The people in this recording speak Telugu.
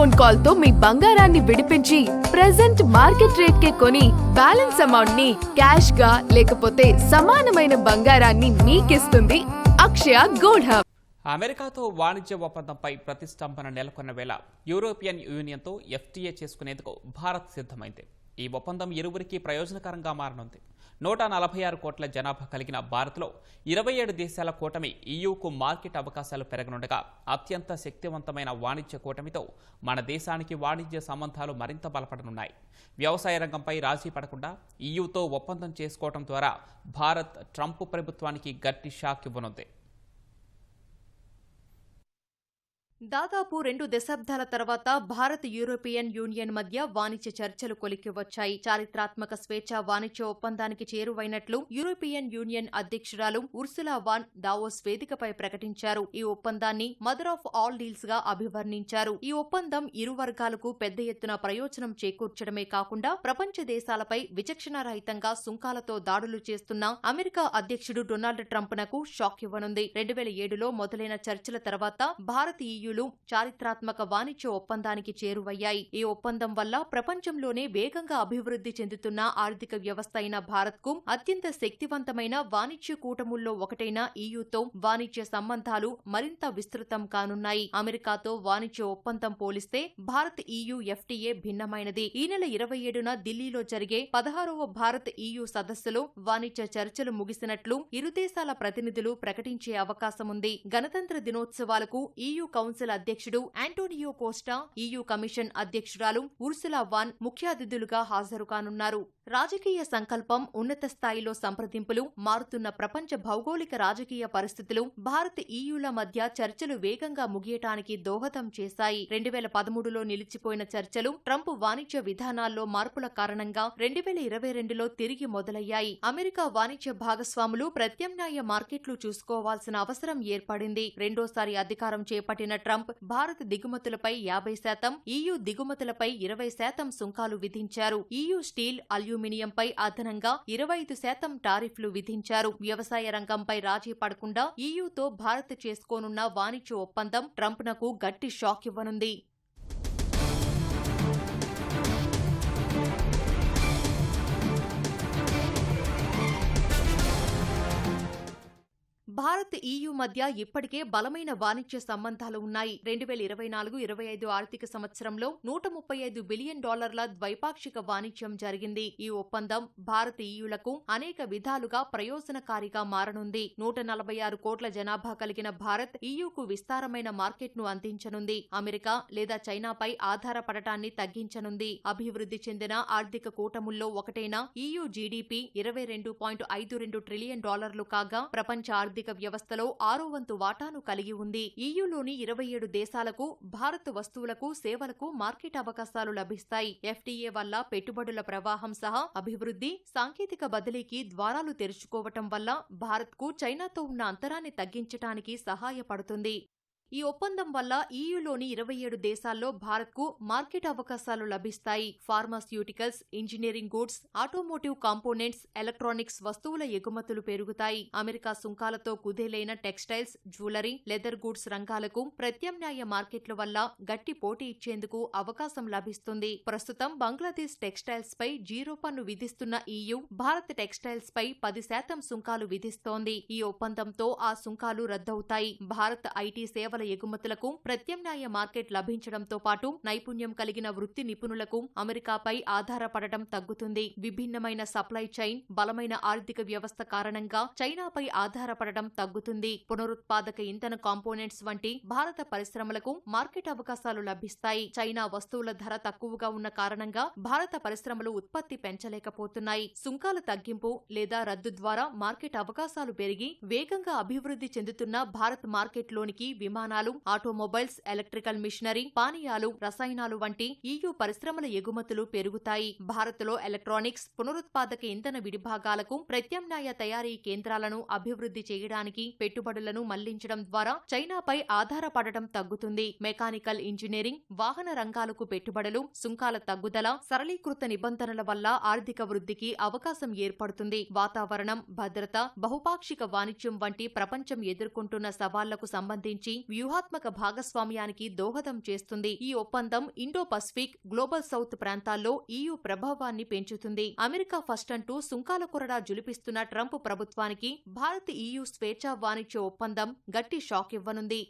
ఫోన్ కాల్తో మీ బంగారాన్ని విడిపించి ప్రెసెంట్ మార్కెట్ రేట్ కే కొని బ్యాలెన్స్ అమౌంట్ని క్యాష్గా లేకపోతే సమానమైన బంగారాన్ని మీకిస్తుంది అక్షయ గోల్డ్ హబ్ అమెరికాతో వాణిజ్య ఒప్పందంపై ప్రతిష్టంభన నెలకొన్న వేళ యూరోపియన్ యూనియన్తో ఎఫ్టీఏ చేసుకునేందుకు భారత్ సిద్ధమైంది. ఈ ఒప్పందం ఇరువురికి ప్రయోజనకరంగా మారనుంది. నూట నలభై ఆరు కోట్ల జనాభా కలిగిన భారత్లో ఇరవై ఏడు దేశాల కూటమి ఈయూకు మార్కెట్ అవకాశాలు పెరగనుండగా అత్యంత శక్తివంతమైన వాణిజ్య కూటమితో మన దేశానికి వాణిజ్య సంబంధాలు మరింత బలపడనున్నాయి. వ్యవసాయ రంగంపై రాజీ పడకుండా ఈయూతో ఒప్పందం చేసుకోవడం ద్వారా భారత్ ట్రంప్ ప్రభుత్వానికి గట్టి షాక్ ఇవ్వనుంది. దాదాపు రెండు దశాబ్దాల తర్వాత భారత్ యూరోపియన్ యూనియన్ మధ్య వాణిజ్య చర్చలు కొలిక్కి వచ్చాయి. చారిత్రాత్మక స్వేచ్ఛ వాణిజ్య ఒప్పందానికి చేరువైనట్లు యూరోపియన్ యూనియన్ అధ్యక్షురాలు ఉర్సులా వాన్ దావోస్ వేదికపై ప్రకటించారు. ఈ ఒప్పందాన్ని మదర్ ఆఫ్ ఆల్ డీల్స్గా అభివర్ణించారు. ఈ ఒప్పందం ఇరు వర్గాలకు పెద్ద ఎత్తున ప్రయోజనం చేకూర్చడమే కాకుండా ప్రపంచ దేశాలపై విచక్షణారహితంగా సుంకాలతో దాడులు చేస్తున్న అమెరికా అధ్యక్షుడు డొనాల్డ్ ట్రంప్ నకు షాక్ ఇవ్వనుంది. రెండు వేల ఏడులో మొదలైన చర్చల తర్వాత భారత్ ఈయూలు చారిత్రాత్మక వాణిజ్య ఒప్పందానికి చేరువయ్యాయి. ఈ ఒప్పందం వల్ల ప్రపంచంలోనే వేగంగా అభివృద్ధి చెందుతున్న ఆర్థిక వ్యవస్థ అయిన భారత్కు అత్యంత శక్తివంతమైన వాణిజ్య కూటముల్లో ఒకటైన ఈయూతో వాణిజ్య సంబంధాలు మరింత విస్తృతం కానున్నాయి. అమెరికాతో వాణిజ్య ఒప్పందం పోలిస్తే భారత్ ఈయూ ఎఫ్టీఏ భిన్నమైనది. ఈ నెల ఇరవై ఏడున ఢిల్లీలో జరిగే పదహారవ భారత్ ఈయూ సదస్సులో వాణిజ్య చర్చలు ముగిసినట్లు ఇరు దేశాల ప్రతినిధులు ప్రకటించే అవకాశముంది. గణతంత్ర దినోత్సవాలకు ఈయూ కౌన్సిల్ అధ్యక్షుడు ఆంటోనియో కోస్టా ఈయూ కమిషన్ అధ్యక్షురాలు ఉర్సులా వాన్ ముఖ్య అతిథులుగా హాజరు కానున్నారు రాజకీయ సంకల్పం ఉన్నత స్థాయిలో సంప్రదింపులు మారుతున్న ప్రపంచ భౌగోళిక రాజకీయ పరిస్థితులు భారత్ ఈయూల మధ్య చర్చలు వేగంగా ముగియటానికి దోహదం చేశాయి. రెండు వేల పదమూడులో నిలిచిపోయిన చర్చలు ట్రంప్ వాణిజ్య విధానాల్లో మార్పుల కారణంగా రెండు వేల ఇరవై రెండులో తిరిగి మొదలయ్యాయి. అమెరికా వాణిజ్య భాగస్వాములు ప్రత్యామ్నాయ మార్కెట్లు చూసుకోవాల్సిన అవసరం ఏర్పడింది. రెండోసారి అధికారం చేపట్టిన ట్రంప్ భారత్ దిగుమతులపై యాభై శాతం ఈయూ దిగుమతులపై ఇరవై శాతం సుంకాలు విధించారు. ఈయూ స్టీల్ అల్యూమినియంపై అదనంగా ఇరవై ఐదు శాతం టారిఫ్లు విధించారు. వ్యవసాయ రంగంపై రాజీ పడకుండా ఈయూతో భారత్ చేసుకోనున్న వాణిజ్య ఒప్పందం ట్రంప్నకు గట్టి షాక్ ఇవ్వనుంది. భారత్ ఈయూ మధ్య ఇప్పటికే బలమైన వాణిజ్య సంబంధాలు ఉన్నాయి. రెండు వేల ఇరవై నాలుగు ఇరవై ఐదు ఆర్థిక సంవత్సరంలో నూట ముప్పై ఐదు బిలియన్ డాలర్ల ద్వైపాక్షిక వాణిజ్యం జరిగింది. ఈ ఒప్పందం భారత్ ఈయులకు అనేక విధాలుగా ప్రయోజనకారిగా మారనుంది. నూట నలభై ఆరు కోట్ల జనాభా కలిగిన భారత్ ఈయూకు విస్తారమైన మార్కెట్ను అందించనుంది. అమెరికా లేదా చైనాపై ఆధారపడటాన్ని తగ్గించనుంది. అభివృద్ధి చెందిన ఆర్థిక కూటముల్లో ఒకటైన ఈయూ జీడీపీ ఇరవై రెండు పాయింట్ ఐదు రెండు ట్రిలియన్ డాలర్లు కాగా ప్రపంచ ఆర్థిక వ్యవస్థలో ఆరో వంతు వాటాను కలిగి ఉంది. ఈయూలోని ఇరవై ఏడు దేశాలకు భారత్ వస్తువులకు సేవలకు మార్కెట్ అవకాశాలు లభిస్తాయి. ఎఫ్డీఏ వల్ల పెట్టుబడుల ప్రవాహం సహా అభివృద్ధి సాంకేతిక బదిలీకి ద్వారాలు తెరుచుకోవటం వల్ల భారత్కు చైనాతో ఉన్న అంతరాన్ని తగ్గించటానికి సహాయపడుతుంది. ఈ ఒప్పందం వల్ల ఈయూలోని ఇరవై ఏడు దేశాల్లో భారత్కు మార్కెట్ అవకాశాలు లభిస్తాయి. Pharmaceuticals engineering goods automotive components electronics వస్తువుల ఎగుమతులు పెరుగుతాయి. అమెరికా సుంకాలతో కుదేలైన టెక్స్టైల్స్ జ్యువెలరీ లెదర్ గూడ్స్ రంగాలకు ప్రత్యామ్నాయ మార్కెట్ల వల్ల గట్టి పోటీ ఇచ్చేందుకు అవకాశం లభిస్తుంది. ప్రస్తుతం బంగ్లాదేశ్ టెక్స్టైల్స్ పై జీరో పన్ను విధిస్తున్న ఈయూ భారత్ టెక్స్టైల్స్ పై పది శాతం సుంకాలు విధిస్తోంది. ఈ ఒప్పందంతో ఆ సుంకాలు రద్దవుతాయి. భారత్ ఐటీ సేవల ఎగుమతులకు ప్రత్యామ్నాయ మార్కెట్ లభించడంతో పాటు నైపుణ్యం కలిగిన వృత్తి నిపుణులకు అమెరికాపై ఆధారపడటం తగ్గుతుంది. విభిన్నమైన సప్లై చైన్ బలమైన ఆర్థిక వ్యవస్థ కారణంగా చైనాపై ఆధారపడటం తగ్గుతుంది. పునరుత్పాదక ఇంధన కాంపోనెంట్స్ వంటి భారత పరిశ్రమలకు మార్కెట్ అవకాశాలు లభిస్తాయి. చైనా వస్తువుల ధర తక్కువగా ఉన్న కారణంగా భారత పరిశ్రమలు ఉత్పత్తి పెంచలేకపోతున్నాయి. సుంకాల తగ్గింపు లేదా రద్దు ద్వారా మార్కెట్ అవకాశాలు పెరిగి వేగంగా అభివృద్ధి చెందుతున్న భారత్ మార్కెట్లోనికి విమానాలు ఆటోమొబైల్స్ ఎలక్ట్రికల్ మిషనరీ పానీయాలు రసాయనాలు వంటి ఈయూ పరిశ్రమల ఎగుమతులు పెరుగుతాయి. భారత్లో ఎలక్ట్రానిక్స్ పునరుత్పాదక ఇంధన విడిభాగాలకు ప్రత్యామ్నాయ తయారీ కేంద్రాలను అభివృద్ధి చేయడానికి పెట్టుబడులను మళ్ళించడం ద్వారా చైనాపై ఆధారపడటం తగ్గుతుంది. మెకానికల్ ఇంజనీరింగ్ వాహన రంగాలకు పెట్టుబడులు సుంకాల తగ్గుదల సరళీకృత నిబంధనల వల్ల ఆర్థిక వృద్ధికి అవకాశం ఏర్పడుతుంది. వాతావరణం భద్రత బహుపాక్షిక వాణిజ్యం వంటి ప్రపంచం ఎదుర్కొంటున్న సవాళ్ళకు సంబంధించి వ్యూహాత్మక భాగస్వామ్యానికి దోహదం చేస్తుంది. ఈ ఒప్పందం ఇండో పసిఫిక్ గ్లోబల్ సౌత్ ప్రాంతాల్లో ఈయూ ప్రభావాన్ని పెంచుతుంది. అమెరికా ఫస్ట్ అంటూ సుంకాల కొరడా జులిపిస్తున్న ట్రంప్ ప్రభుత్వానికి భారత్ ఈయూ స్వేచ్ఛా వాణిజ్య ఒప్పందం గట్టి షాక్ ఇవ్వనుంది.